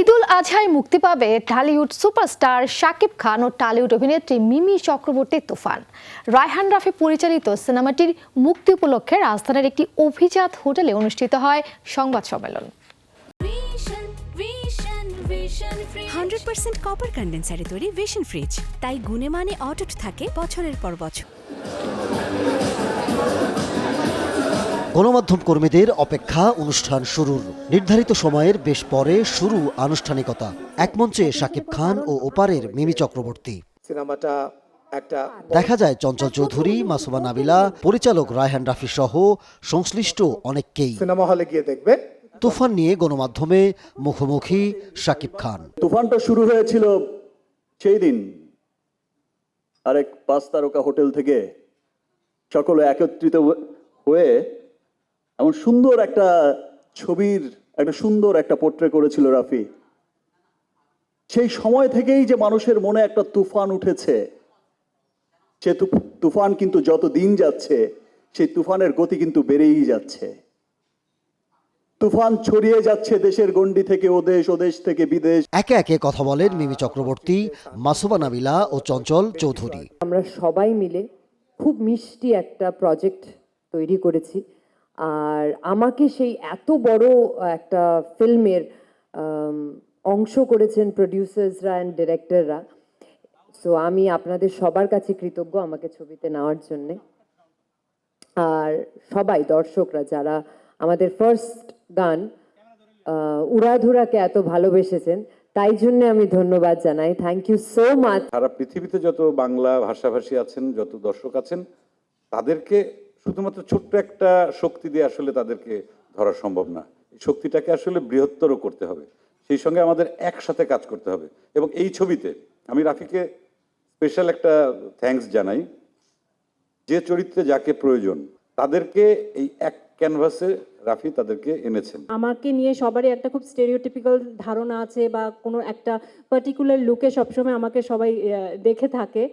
ঈদুল আজহায় মুক্তি পাবে ঢালিউড সুপারস্টার শাকিব খান ও টালিউড অভিনেত্রী মিমি চক্রবর্তীর তুফান। রায়হান রাফি পরিচালিত সিনেমাটির মুক্তি উপলক্ষে রাজধানীর একটি অভিজাত হোটেলে অনুষ্ঠিত হয় সংবাদ সম্মেলন. হান্ড্রেড পার্সেন্ট কপার কন্ডেন্সারে তৈরি ভিশন ফ্রিজ তাই গুণে মানে অটুট থাকে বছরের পর বছর। গণমাধ্যম কর্মীদের অপেক্ষা অনুষ্ঠান শুরুর নির্ধারিত সময়ের বেশ পরে শুরু আনুষ্ঠানিকতা। একমঞ্চে শাকিব খান ও ওপারের মিমি চক্রবর্তী। সিনেমাটা একটা দেখা যায় চঞ্চল চৌধুরী মাসুমা নাবিলা পরিচালক রায়হান রাফি সহ সংশ্লিষ্ট অনেককেই। সিনেমা হলে গিয়ে দেখবে তুফান নিয়ে গণমাধ্যমে মুখোমুখি শাকিব খান। তুফানটা শুরু হয়েছিল সেই দিন। আরেক পাঁচ তারকা হোটেল থেকে সকলে একত্রিত হয়ে এমন সুন্দর একটা ছবির একটা সুন্দর একটা পোট্রে করেছিল রাফি। সেই সময় থেকেই যে মানুষের মনে একটা তুফান উঠেছে সে তুফান কিন্তু যত দিন যাচ্ছে সেই তুফানের গতি কিন্তু বেড়েই যাচ্ছে। তুফান ছড়িয়ে যাচ্ছে দেশের গণ্ডি থেকে ওদেশ ওদেশ থেকে বিদেশ। একে একে কথা বলেন মিমি চক্রবর্তী মাসুমা নাবিলা ও চঞ্চল চৌধুরী। আমরা সবাই মিলে খুব মিষ্টি একটা প্রজেক্ট তৈরি করেছি। আর আমাকে সেই এত বড় একটা ফিল্মের অংশ করেছেন প্রডিউসার্সরা অ্যান্ড ডিরেক্টররা সো আমি আপনাদের সবার কাছে কৃতজ্ঞ আমাকে ছবিতে নেওয়ার জন্যে। আর সবাই, দর্শকরা, যারা আমাদের ফার্স্ট গান উড়াধুরাকে এত ভালোবেসেছেন, তাই জন্য আমি ধন্যবাদ জানাই। থ্যাংক ইউ সো মাচ সারা পৃথিবীতে যত বাংলা ভাষাভাষী আছেন, যত দর্শক আছেন, তাদেরকে শুধুমাত্র ছোট্ট একটা শক্তি দিয়ে আসলে তাদেরকে ধরা সম্ভব না। এই শক্তিটাকে আসলে বৃহত্তর করতে হবে। সেই সঙ্গে আমাদের একসাথে কাজ করতে হবে। এবং এই ছবিতে আমি রাফিকে স্পেশাল একটা থ্যাঙ্কস জানাই। যে চরিত্রে যাকে প্রয়োজন, তাদেরকে এই এক ক্যানভাসে রাফি তাদেরকে এনেছেন। আমাকে নিয়ে সবারই একটা খুব স্টেরিওটিপিক্যাল ধারণা আছে বা কোনো একটা পার্টিকুলার লুকে সবসময় আমাকে সবাই দেখে থাকে।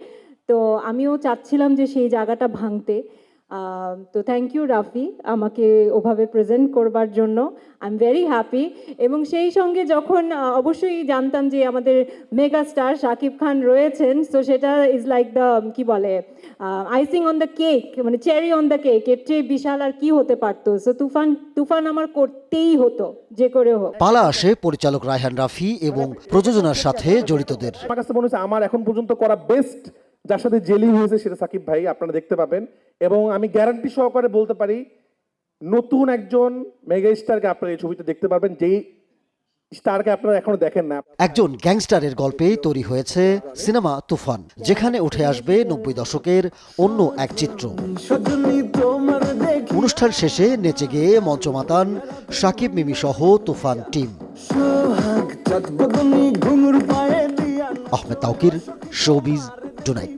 তো আমিও চাচ্ছিলাম যে সেই জায়গাটা ভাঙতে। তো থ্যাংক ইউ রাফি আমাকে ওভাবে প্রেজেন্ট করবার জন্য। আই এম ভেরি হ্যাপি এবং সেই সঙ্গে যখন অবশ্যই জানতাম যে আমাদের মেগা স্টার শাকিব খান রয়েছেন তো সেটা ইজ লাইক দ্য কি বলে আইসিং অন দ্য কেক মানে চেরি অন দ্য কেক এর চেয়ে বিশাল আর কি হতে পারতো। সো তুফান তুফান আমার করতেই হতো যে করে হোক। পালা আসে পরিচালক রায়হান রাফি এবং প্রযোজনার সাথে জড়িতদের। আমার কাছে মনে হচ্ছে আমার এখন পর্যন্ত করা বেস্ট যার সাথে জেলি হয়েছে সেটা সাকিব ভাই আপনারা দেখতে পাবেন। এবং আমি গ্যারান্টি সহকারে বলতে পারি নতুন একজন মেগা স্টারকে আপনারা এই ছবিতে দেখতে পাবেন যেই স্টারকে আপনারা এখনও দেখেন না। একজন গ্যাংস্টারের গল্পে তৈরি হয়েছে সিনেমা তুফান যেখানে উঠে আসবে নব্বই দশকের অন্য এক চিত্র। অনুষ্ঠান শেষে নেচে গিয়ে মঞ্চ মাতান সাকিব মিমি সহ Toofan team. Ahmed Taukir showbiz tonight.